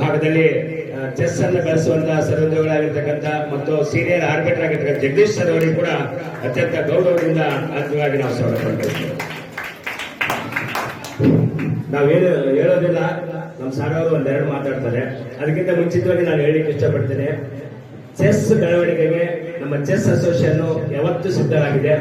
ಭಾಗದಲ್ಲಿ ಚೆಸ್ ಅನ್ನು ಬೆಳೆಸುವಂತಹ ಸಹೋದ್ಯೋಗಿಗಳಾಗಿರ್ತಕ್ಕಂಥ ಮತ್ತು ಸೀನಿಯರ್ ಆರ್ಬಿಟರ್ ಆಗಿರ್ತಕ್ಕಂಥ ಜಗದೀಶ್ ಸರ್ ಅವರಿಗೆ ಕೂಡ ಅತ್ಯಂತ ಗೌರವದಿಂದ ಆತ್ಮವಾಗಿ ನಾವು ಸ್ವಾಗತ ಮಾಡ್ತೇವೆ ನಾವೇನು ಹೇಳೋದಿಲ್ಲ, ನಮ್ಮ ಸಾರ್ ಅವರು ಒಂದೆರಡು ಮಾತಾಡ್ತಾರೆ. ಅದಕ್ಕಿಂತ ಮುಂಚಿತವಾಗಿ ನಾನು ಹೇಳಿಕ್ಕೆ ಇಷ್ಟಪಡ್ತೇನೆ ಚೆಸ್ ಬೆಳವಣಿಗೆಗೆ ನಮ್ಮ ಚೆಸ್ ಅಸೋಸಿಯೇಷನ್ ಯಾವತ್ತೂ ಸಿದ್ಧವಾಗಿದೆ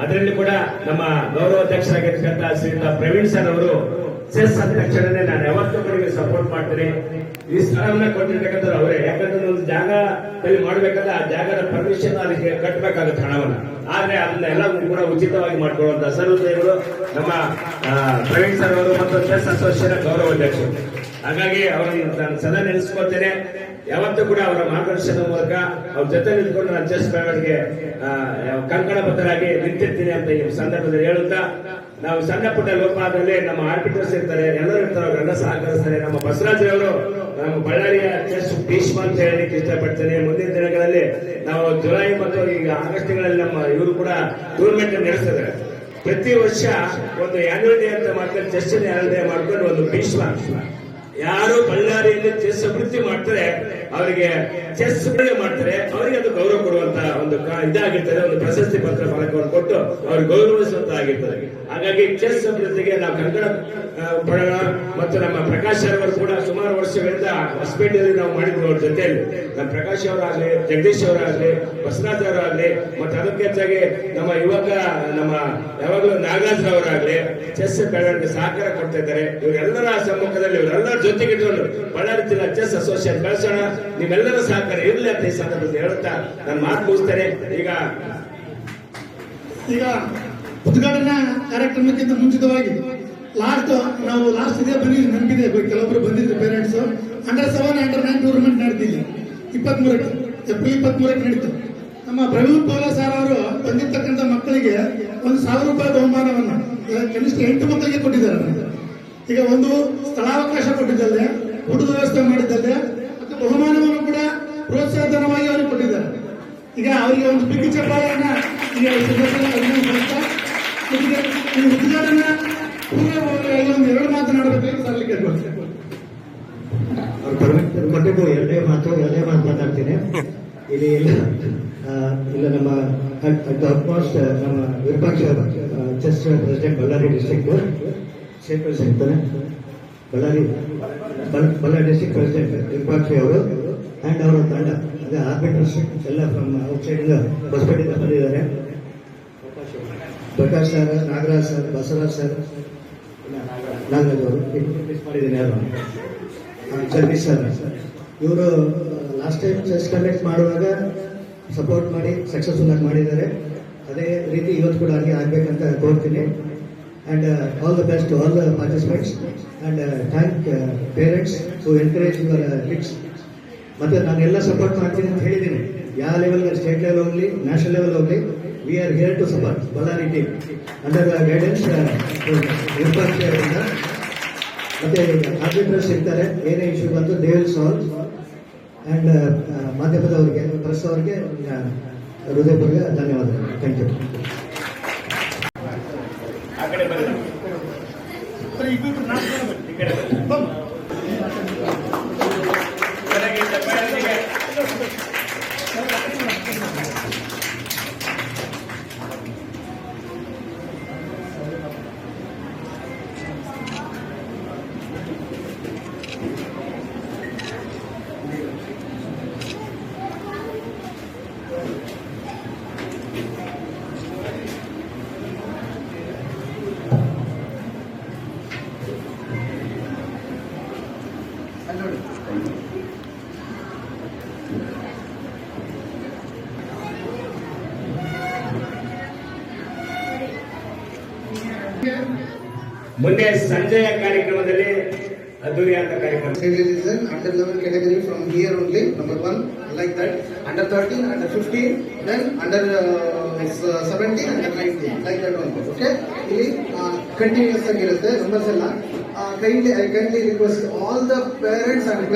ಅದರಲ್ಲಿ ಕೂಡ ನಮ್ಮ ಗೌರವಾಧ್ಯಕ್ಷರಾಗಿರ್ತಕ್ಕಂಥ ಶ್ರೀಯುತ ಪ್ರವೀಣ್ ಸರ್ ಅವರು ಚೆಸ್ ಅಂದ ತಕ್ಷಣನೇ ನಾನು ಯಾವತ್ತೂ ಕಡೆಗೆ ಸಪೋರ್ಟ್ ಮಾಡ್ತೀನಿ. ಈ ಸ್ಥಳವನ್ನ ಕೊಟ್ಟಿರ್ತಕ್ಕಂಥ ಅವರೇ. ಯಾಕಂದ್ರೆ ಒಂದು ಜಾಗದಲ್ಲಿ ಮಾಡ್ಬೇಕಾದ್ರೆ ಆ ಜಾಗದ ಪರ್ಮಿಷನ್ ಅದಕ್ಕೆ ಕಟ್ಟಬೇಕಾಗುತ್ತೆ ಹಣವನ್ನ. ಆದ್ರೆ ಅದನ್ನೆಲ್ಲ ಕೂಡ ಉಚಿತವಾಗಿ ಮಾಡ್ಕೊಳ್ಳುವಂತ ಸರ್ವದೇವರು ನಮ್ಮ ಪ್ರವೀಣ್ ಸರ್ ಅವರು ಮತ್ತು ಚೆಸ್ ಅಸೋಸಿಯೇಷನ್ ಗೌರವಾಧ್ಯಕ್ಷರು ಹಾಗಾಗಿ ಅವರನ್ನು ನಾನು ಸದಾ ನೆನೆಸ್ಕೊಳ್ತೇನೆ. ಯಾವತ್ತೂ ಕೂಡ ಅವರ ಮಾರ್ಗದರ್ಶನದ ಮೂಲಕ ಅವ್ರ ಜೊತೆ ನಿಂತ್ಕೊಂಡು ನಾನು ಚೆಸ್ ಬೆಳವಣಿಗೆ ಕಂಕಣ ನಿಂತಿರ್ತೀನಿ ಅಂತ ಈ ಸಂದರ್ಭದಲ್ಲಿ ಹೇಳುತ್ತಾ ನಾವು ಸಣ್ಣ ಪುಟ್ಟ ನಮ್ಮ ಆರ್ಬಿಟರ್ಸ್ ಇರ್ತಾರೆ, ಎಲ್ಲರೂ ಇರ್ತಾರೆ, ಅವರೆಲ್ಲ ಸಹಕರಿಸ್ತಾರೆ. ನಮ್ಮ ಬಸವರಾಜ್ ಅವರು ನಮ್ಮ ಬಳ್ಳಾರಿಯ ಚೆಸ್ ಭೀಷ್ಮ ಅಂತ ಹೇಳಲಿಕ್ಕೆ ಇಷ್ಟಪಡ್ತೇನೆ. ಮುಂದಿನ ದಿನಗಳಲ್ಲಿ ನಾವು ಜುಲೈ ಮತ್ತು ಈಗ ಆಗಸ್ಟ್ ತಿಂಗಳಲ್ಲಿ ನಮ್ಮ ಇವರು ಕೂಡ ಟೂರ್ನಮೆಂಟ್ ನಡೆಸ್ತಾರೆ. ಪ್ರತಿ ವರ್ಷ ಒಂದು ಆನ್ಯುವಲ್ ಡೇ ಅಂತ ಮಾಡ್ಕೊಂಡು ಚೆಸ್ ಆನ್ಯುವಲ್ ಡೇ ಮಾಡ್ಕೊಂಡು ಒಂದು ಭೀಷ್ಮ. ಯಾರು ಬಳ್ಳಾರಿಯಲ್ಲಿ ಚೆಸ್ ಅಭಿವೃದ್ಧಿ ಮಾಡ್ತಾರೆ, ಅವರಿಗೆ ಚೆಸ್ ಮಾಡ್ತಾರೆ, ಅವರಿಗೆ ಅದು ಗೌರವ ಕೊಡುವಂತ ಒಂದು ಇದಾಗಿರ್ತದೆ, ಒಂದು ಪ್ರಶಸ್ತಿ ಪತ್ರ ಫಲಕವನ್ನು ಕೊಟ್ಟು ಅವ್ರಿಗೆ ಗೌರವಿಸುವಂತ ಆಗಿರ್ತದೆ ಹಾಗಾಗಿ ಚೆಸ್ ಅಭಿವೃದ್ಧಿಗೆ ನಾವು ಕನ್ನಡ ಪಡೋಣ ಮತ್ತು ನಮ್ಮ ಪ್ರಕಾಶ್ ಅವರು ಕೂಡ ಸುಮಾರು ವರ್ಷಗಳಿಂದ ಹೊಸಪೇಟೆಯಲ್ಲಿ ನಾವು ಮಾಡಿದ್ವಿ ಅವ್ರ ಜೊತೆಯಲ್ಲಿ. ನಮ್ಮ ಪ್ರಕಾಶ್ ಅವರಾಗ್ಲಿ, ಜಗದೀಶ್ ಅವರಾಗ್ಲಿ ಬಸವರಾಜ್ ಅವರಾಗ್ಲಿ ಮತ್ತು ಅದಕ್ಕೆ ಹೆಚ್ಚಾಗಿ ನಮ್ಮ ಯುವಕ, ನಮ್ಮ ಯಾವಾಗಲೂ ನಾಗರಾಜ್ ಅವರಾಗ್ಲಿ, ಚೆಸ್ ಬೆಳವಣಿಗೆ ಸಹಕಾರ ಕೊಡ್ತಾ ಇದ್ದಾರೆ. ಇವರೆಲ್ಲರ ಸಮ್ಮುಖದಲ್ಲಿ, ಇವರೆಲ್ಲರ ಜೊತೆಗಿಟ್ಕೊಂಡು ಬಳ್ಳಾರಿ ಜಿಲ್ಲಾ ಚೆಸ್ ಅಸೋಸಿಯೇಷನ್ ಬೆಳೆಸೋಣ. ನೀವೆಲ್ಲರ ಸಹಕಾರ ಇರಲಿ ಅಂತ ಈ ಸಂದರ್ಭದಲ್ಲಿ ಹೇಳುತ್ತಾ ನಾನು ಮಾತು ಮುಗಿಸ್ತೇನೆ. ಈಗ ಈಗ ಉದ್ಘಾಟನಾ ಕಾರ್ಯಕ್ರಮಕ್ಕಿಂತ ಮುಂಚಿತವಾಗಿ ಲಾಸ್ಟ್ ನಾವು ಲಾಸ್ಟ್ ಇದೇ ಬನ್ನಿ ನೆನಪಿದೆ. ಕೆಲವೊಬ್ರು ಬಂದಿದ್ರು parents under seven under nine tournament ನಡೆದಿಲ್ಲ ಇಪ್ಪತ್ಮೂರಕ್ಕೆ ಏಪ್ರಿಲ್ ಇಪ್ಪತ್ಮೂರಕ್ಕೆ ನಡೀತು. ನಮ್ಮ ಪ್ರವೀಣ್ ಪೌಲ ಸರ್ ಅವರು ಬಂದಿರ್ತಕ್ಕಂಥ ಮಕ್ಕಳಿಗೆ ಒಂದು ಸಾವಿರ ರೂಪಾಯಿ ಬಹುಮಾನವನ್ನು ಕನಿಷ್ಠ ಎಂಟು ಮಕ್ಕಳಿಗೆ ಕೊಟ್ಟಿದ್ದಾರೆ. ಈಗ ಒಂದು ಸ್ಥಳಾವಕಾಶ ಕೊಟ್ಟಿದ್ದಲ್ಲದೆ ಊಟದ ವ್ಯವಸ್ಥೆ ಮಾಡಿದ್ದಲ್ಲದೆ ಮತ್ತು ಬಹುಮಾನವನ್ನು ಕೂಡ ಪ್ರೋತ್ಸಾಹಧನವಾಗಿ ಅವರಿಗೆ ಕೊಟ್ಟಿದ್ದಾರೆ. ಈಗ ಅವರಿಗೆ ಒಂದು ಬಿಗಿ ಚಪ್ಪಾಳೆಯನ್ನ ಈಗ ಕೊಟ್ಟಿದ್ದು ಎರಡೇ ಮಾತು ಎರಡೇ ಮಾತು ಮಾತಾಡ್ತೀನಿ. ಇಲ್ಲಿ ಇಲ್ಲ ಇಲ್ಲ ನಮ್ಮ ಅಟ್ಮೋಸ್ಟ್ ನಮ್ಮ Virupaksha chess president Ballari district state president ತಾನೆ ಬಳ್ಳಾರಿ ಬಳ್ಳಾರಿ ಡಿಸ್ಟಿಕ್ ಪ್ರೆಸಿಡೆಂಟ್ ವಿರೂಪಾಕ್ಷ ಅವರು ಆ್ಯಂಡ್ ಅವರ ತಂಡ. ಅದೇ ಆರ್ಬಿಟರ್ಸ್ ಎಲ್ಲ ಫ್ರಮ್ ಔಟ್ಸೈಡಿಂದ ಹೊಸಪೇಟೆಯಿಂದ ಬಂದಿದ್ದಾರೆ. Prakash sir, Nagaraj sir, Basavaraj sir, Nagaraj ಅವರು ಮಿಸ್ ಮಾಡಿದ್ದೀನಿ ಜಗದೀಶ್ ಸರ್. ಇವರು ಲಾಸ್ಟ್ ಟೈಮ್ ಚೆಸ್ ಕಂಡಕ್ಟ್ ಮಾಡುವಾಗ ಸಪೋರ್ಟ್ ಮಾಡಿ ಸಕ್ಸಸ್ಫುಲ್ ಆಗಿ ಮಾಡಿದ್ದಾರೆ. ಅದೇ ರೀತಿ ಇವತ್ತು ಕೂಡ ಹಾಗೆ ಆಗ್ಬೇಕಂತ ಕೋರ್ತೀನಿ. And all the best all the participants and thank parents to encourage your kids ಮತ್ತೆ ಎಲ್ಲ ಸಪೋರ್ಟ್ ಮಾಡ್ತೀನಿ ಅಂತ ಹೇಳಿದ್ದೀನಿ. ಯಾವ ಲೆವೆಲ್ ಸ್ಟೇಟ್ ಲೆವೆಲ್ ಹೋಗಲಿ ನ್ಯಾಷನಲ್ ಲೆವೆಲ್ ಹೋಗಲಿ we are here to support Ballari team under guidance ಅವರಿಂದ ಮತ್ತೆ ಆರ್ಬಿಟ್ರಸ್ ಇರ್ತಾರೆ. ಏನೇ ಇಶ್ಯೂ ಬಂತು ದೇ ವಿಲ್ ಸಾಲ್ವ್ ಅಂಡ್ ಮಾಧ್ಯಮದವರಿಗೆ ಪ್ರೆಸ್ ಅವರಿಗೆ ಹೃದಯಪೂರ್ವಕ ಧನ್ಯವಾದಗಳು. ಥ್ಯಾಂಕ್ ಯು ಕಡೆ ಬನ್ನಿ. ಈ ಕಡೆ ಬನ್ನಿ. ಮುಂದೆ ಸಂಜೆಯ ಕಾರ್ಯಕ್ರಮದಲ್ಲಿ ಅದ್ದೂರಿಯಾದ ಕಾರ್ಯಕ್ರಮ citizen under 11 category from here only number one like that under 13 under 15 then under uh, s- 17 under 19 like that one okay ಇಲ್ಲಿ ಕಂಟಿನ್ಯೂಸ್ ಆಗಿರುತ್ತೆ ನಂಬರ್ಸ್ ಎಲ್ಲ kindly I kindly request all the parents and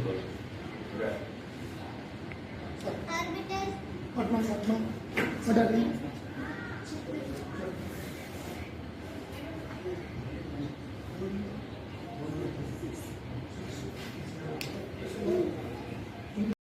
Orbital. Orbital. Orbital. Orbital.